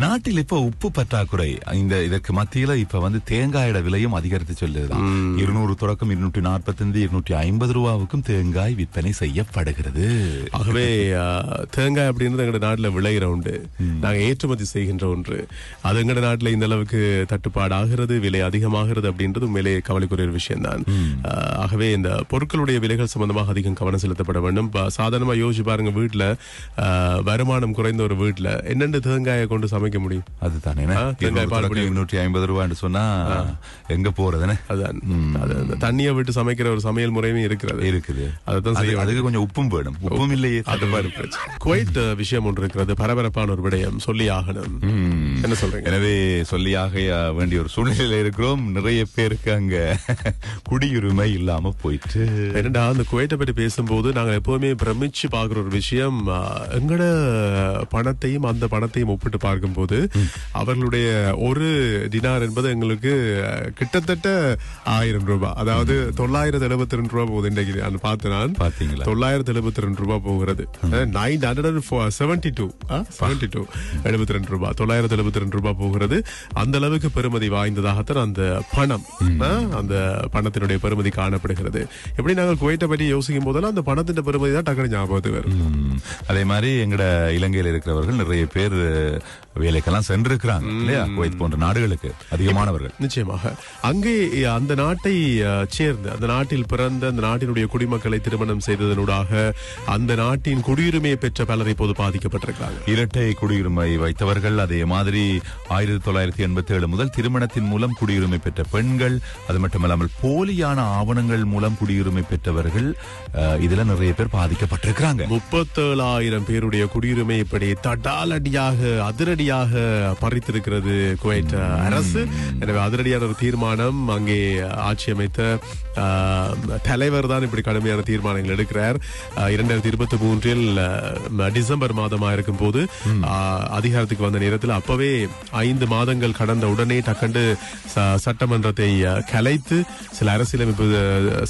நாட்டில் இப்ப உப்பு பற்றாக்குறை இந்த இதற்கு மத்தியில இப்ப வந்து தேங்காயோட விலையும் அதிகரித்து சொல்லுதுதான் இருநூறு தொடக்கம் இருநூற்றி நாற்பத்தைந்து இருநூற்றி ஐம்பது ரூபாவுக்கும் தேங்காய் விற்பனை செய்யப்படுகிறது. ஆகவே தேங்காய் அப்படின்றது எங்க நாட்டுல விளையிற உண்டு. நாங்க ஏற்றுமதி செய்கின்ற ஒன்று. அது எங்க நாட்டுல இந்த அளவுக்கு தட்டுப்பாடு ஆகிறது விலை அதிகமாகிறது அப்படின்றது உண்மையிலே கவலைக்குரிய ஒரு விஷயம்தான். ஆ, ஆகவே இந்த பொருட்களுடைய விலைகள் சம்பந்தமாக அதிகம் கவனம் செலுத்தப்பட வேண்டும். சாதாரணமா யோசிச்சு பாருங்க வீட்டுல வருமானம் குறைந்த ஒரு வீட்டுல என்னென்ன தேங்காயை கொண்டு சமைக்க முடியும். அதுதானே. இருநூற்றி ஐம்பது ரூபான்னு சொன்னா எங்க போறதுன்னு? அதான் தண்ணியை விட்டு சமைக்கிற ஒரு சமையல் முறையுமே இருக்கிறது. இருக்குது. அதுதான் செய்ய அது- அதுக்கு கொஞ்சம் உப்பும் வேணும். உப்பும் இல்லையே அது மாதிரி பிரச்சனை. விஷயம் ஒன்று இருக்கிறது. பரபரப்பான ஒரு விடயம். சொல்லி ஆகணும். என்ன சொல்றீங்க? எனவே சொல்லியாக வேண்டிய ஒரு சூழ்நிலையில இருக்கிறோம். நிறைய பேருக்கு அங்க குடியுரிமை இல்லாம போயிட்டு. என்னடா அந்த குவைட்டை பற்றி பேசும்போது நாங்க எப்பவுமே பிரமிச்சு பாக்குற ஒரு விஷயம் எங்கட பணத்தையும் அந்த பணத்தையும் ஒப்பிட்டு பார்க்கும்போது அவர்களுடைய ஒரு டினார் என்பது எங்களுக்கு கிட்டத்தட்ட ஆயிரம் ரூபாய் அதாவது தொள்ளாயிரத்தி எழுபத்தி ரெண்டு ரூபாய் போகுது இன்றைக்கு நான் பார்த்து நான். பாத்தீங்களா தொள்ளாயிரத்தி எழுபத்தி ரெண்டு ரூபாய் போகிறது. Nine hundred seventy two seventy two எழுபத்தி ரெண்டு ரூபாய் தொள்ளாயிரத்தி எழுபத்தி ரெண்டு ரூபாய் போகிறது. அந்த அளவுக்கு பெருமதி வாய்ந்ததாகத்தான் அந்த பணம் அந்த பணத்தினுடைய பெருமதி காணப்படுகிறது. எப்படி நாங்கள் குவைட்டை பற்றி யோசிக்கும் போதெல்லாம் அந்த பணத்தின் பெருமதி தான் டக்குனு ஞாபகத்துக்கு வரும். அதே மாதிரி எங்கட இலங்கையில இருக்கிறவர்கள் நிறைய பேர் வேலைக்கெல்லாம் சென்றிருக்கிறாங்க இல்லையா? குவைத் போன்ற நாடுகளுக்கு அதிகமானவர்கள். நிச்சயமாக. அங்கே அந்த நாட்டை சேர்ந்து அந்த நாட்டில் பிறந்த அந்த நாட்டினுடைய குடிமக்களை திருமணம் செய்ததனூடாக அந்த நாட்டின் குடியுரிமையை பெற்ற பலர் இப்போது பாதிக்கப்பட்டிருக்கிறாங்க இரட்டை குடியுரிமை வைத்தவர்கள் அதே மாதிரி ஆயிரத்தி தொள்ளாயிரத்தி எண்பத்தி ஏழு முதல் திருமணத்தின் மூலம் குடியுரிமை பெற்ற பெண்கள் அது மட்டுமல்லாமல் போலியான ஆவணங்கள் மூலம் குடியுரிமை பெற்றவர்கள் இதுல நிறைய பேர் பாதிக்கப்பட்டிருக்கிறாங்க. முப்பத்தேழாயிரம் பேருடைய குடியுரிமை இப்படி தடாலடியாக அதிரடியாக பறித்திருக்கிறது குவைட் அரசு. எனவே அதிரடியான ஒரு தீர்மானம் அங்கே ஆட்சி அமைத்த தலைவர் தான் இப்படி கடுமையான தீர்மானங்கள் எடுக்கிறார். இரண்டாயிரத்தி இருபத்தி மூன்றில் டிசம்பர் மாதமா இருக்கும் போது அதிகாரத்துக்கு வந்த நேரத்தில் அப்பவே ஐந்து மாதங்கள் கடந்த உடனே டக்கண்டு சட்டமன்றத்தை கலைத்து சில அரசியலமைப்பு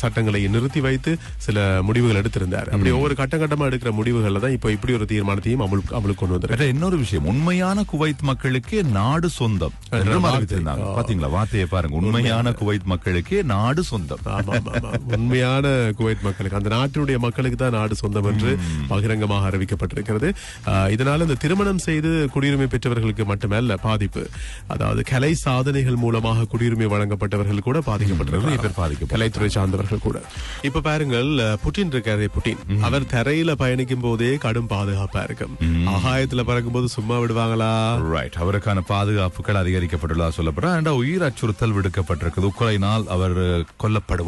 சட்டங்களை நிறுத்தி வைத்து சில முடிவுகள் எடுத்திருந்தார். அப்படி ஒவ்வொரு கட்டம் கட்டமா எடுக்கிற முடிவுகள்ல தான் இப்போ இப்படி ஒரு தீர்மானத்தையும் அமலுக்கு அமலுக்கு கொண்டு வேற இன்னொரு விஷயம். உண்மையான குவைத் மக்களுக்கு நாடு சொந்தம் பாத்தீங்களா? வார்த்தையை பாருங்க. உண்மையான குவைத் மக்களுக்கு நாடு சொந்தம். உண்மையான குவைத் மக்களுக்கு அந்த நாட்டினுடைய மக்களுக்கு தான் நாடு சொந்தம் என்று பகிரங்கமாக அறிவிக்கப்பட்டிருக்கிறது. இதனால இந்த திருமணம் செய்து குடியுரிமை பெற்றவர்களுக்கு மட்டுமல்ல பாதிப்பு. அதாவது கலை சாதனைகள் மூலமாக குடியுரிமை வழங்கப்பட்டவர்கள் கூட பாதிக்கப்பட்டிருக்கிறார்கள். கலைத்துறை சார்ந்தவர்கள் கூட. இப்ப பாருங்கள் புட்டின் இருக்காரு புட்டின். அவர் தரையில பயணிக்கும் போதே கடும் பாதுகாப்பா இருக்கும். ஆகாயத்துல பறக்கும் போது சும்மா விடுவாங்களா? ரைட் அவருக்கான பாதுகாப்புகள் அதிகரிக்கப்பட்டுள்ளதா சொல்லப்படுற உயிர் அச்சுறுத்தல் விடுக்கப்பட்டிருக்குது. உக்ரைனால் அவர் கொல்லப்படுவார்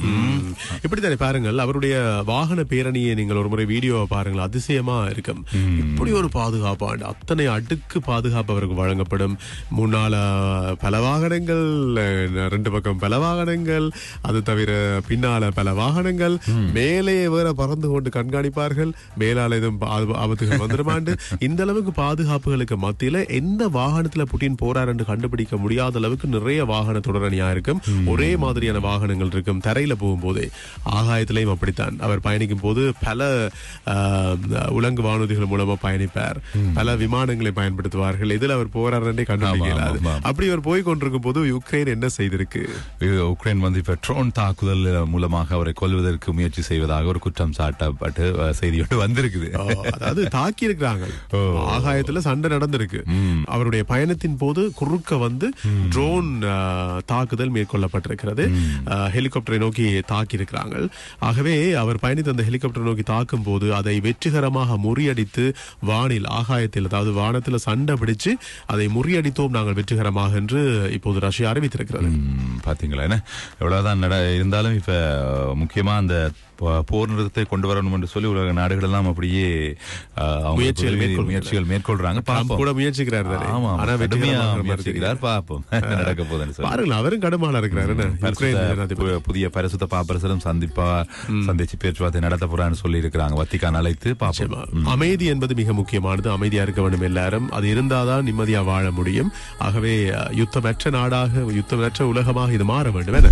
ம். இப்படித்தானே பாருங்கள் அவருடைய வாகன பேரணியை நீங்கள் ஒரு முறை வீடியோவை பாருங்கள் அதிசயமா இருக்கும். இப்படி ஒரு பாதுகாப்பு ஆண்டு அத்தனை அடுக்கு பாதுகாப்பு அவருக்கு வழங்கப்படும். முன்னால பல வாகனங்கள் ரெண்டு பக்கம் பல வாகனங்கள் அது தவிர பின்னால பல வாகனங்கள். மேலே வேற பறந்து கொண்டு கண்காணிப்பார்கள். மேலால எதுவும் ஆப- ஆபத்துகள் வந்துருமாண்டு இந்த அளவுக்கு பாதுகாப்புகளுக்கு மத்தியில எந்த வாகனத்துல புட்டின் போறார் என்று கண்டுபிடிக்க முடியாத அளவுக்கு நிறைய வாகன தொடரணியா இருக்கும். ஒரே மாதிரியான வாகனங்கள் இருக்கும். தரையில போகும்போதே ஆகாயத்திலையும் அப்படித்தான். அவர் பயணிக்கும் போது பல உலங்கு வானூர்திகள் மூலமா பயணிப்பார். பல விமானங்களை பயன்படுத்துவார்கள். இதில் அவர் போறார் என்றே கண்டுபிடிக்க ஆமா, இயலாது ஆமா. அப்படி அவர் போய் கொண்டிருக்கும் போது யுக்ரைன் என்ன செய்திருக்கு? உக்ரைன் வந்து இப்ப ட்ரோன் தாக்குதல் மூலமாக அவரை கொல்வதற்கு முயற்சி செய்வதாக ஒரு குற்றம் சாட்டப்பட்டு செய்தியோடு வந்திருக்குது. அதாவது தாக்கி இருக்கிறாங்க. ஆகாயத்துல சண்டை நடந்திருக்கு. அவருடைய பயணத்தின் போது குறுக்க வந்து ட்ரோன் தாக்குதல் மேற்கொள்ளப்பட்டிருக்கிறது. ஹெலிகாப்டரை நோக்கி தாக்கியிருக்கிறார்கள். ஆகவே அவர் பயணித்த அந்த ஹெலிகாப்டரை நோக்கி தாக்கும் போது அதை வெற்றிகரமாக முறியடித்து வானில் ஆகாயத்தில் அதாவது வானத்தில் சண்டை பிடிச்சு அதை முறியடித்தோம் நாங்கள் வெற்றிகரமாக என்று இப்போது ரஷ்யா அறிவித்திருக்கிறது. பார்த்தீங்களா பாத்தீங்களா என்ன? எவ்வளவுதான் நட இருந்தாலும் இப்ப முக்கியமா அந்த போர் நிறுத்தத்தை கொண்டு வரணும் என்று சொல்லி உலக நாடுகள் எல்லாம் அப்படியே முயற்சிகள் மேற்கொள்றாங்க. கூட முயற்சிக்கிறார். ஆமா முயற்சிக்கிறார். என்ன நடக்க போகுதுன்னு சொல்லி. பாருங்கள் அவரும் கடுமாளா இருக்கிறார். புதிய பரிசுத்த பாப்பரசரும் சந்திப்பா சந்திச்சு பேச்சுவார்த்தை நடத்த போறான்னு சொல்லி இருக்கிறாங்க வத்திக்கான் அழைத்து நிச்சயமா. அமைதி என்பது மிக முக்கியமானது. அமைதியா இருக்க வேண்டும் எல்லாரும். அது இருந்தாதான் நிம்மதியா வாழ முடியும். ஆகவே யுத்தமற்ற நாடாக யுத்தமற்ற உலகமாக இது மாற வேண்டும். என